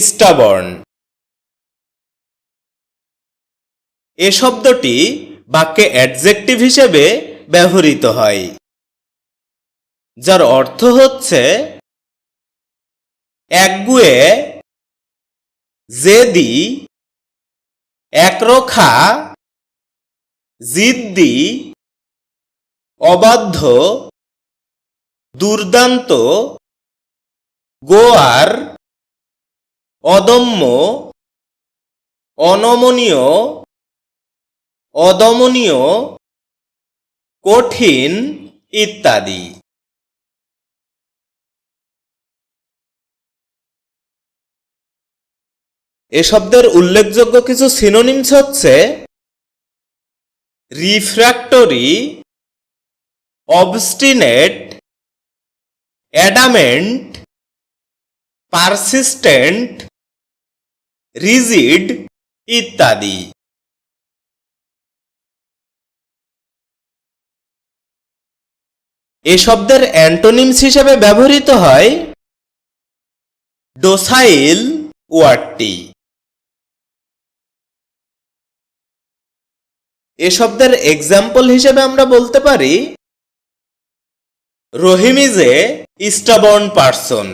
Stubborn এ শব্দটি বাক্যে adjective হিসেবে ব্যবহৃত হয়, যার অর্থ হচ্ছে একগুয়ে জেদি একরোখা জিদ্দি, অবাধ্য, দুর্দান্ত, গোয়ার অদম্য, অনমনীয়, অদমনীয়, কঠিন ইত্যাদি। এ শব্দের উল্লেখযোগ্য কিছু সিনোনিমস হচ্ছে refractory obstinate adamant persistent rigid ইত্যাদি। এ শব্দের অ্যান্টোনিমস হিসেবে ব্যবহৃত হয় ডোসাইল ওয়ার্ডটি। এ শব্দের এক্সাম্পল হিসেবে আমরা বলতে পারি Rahim is a stubborn person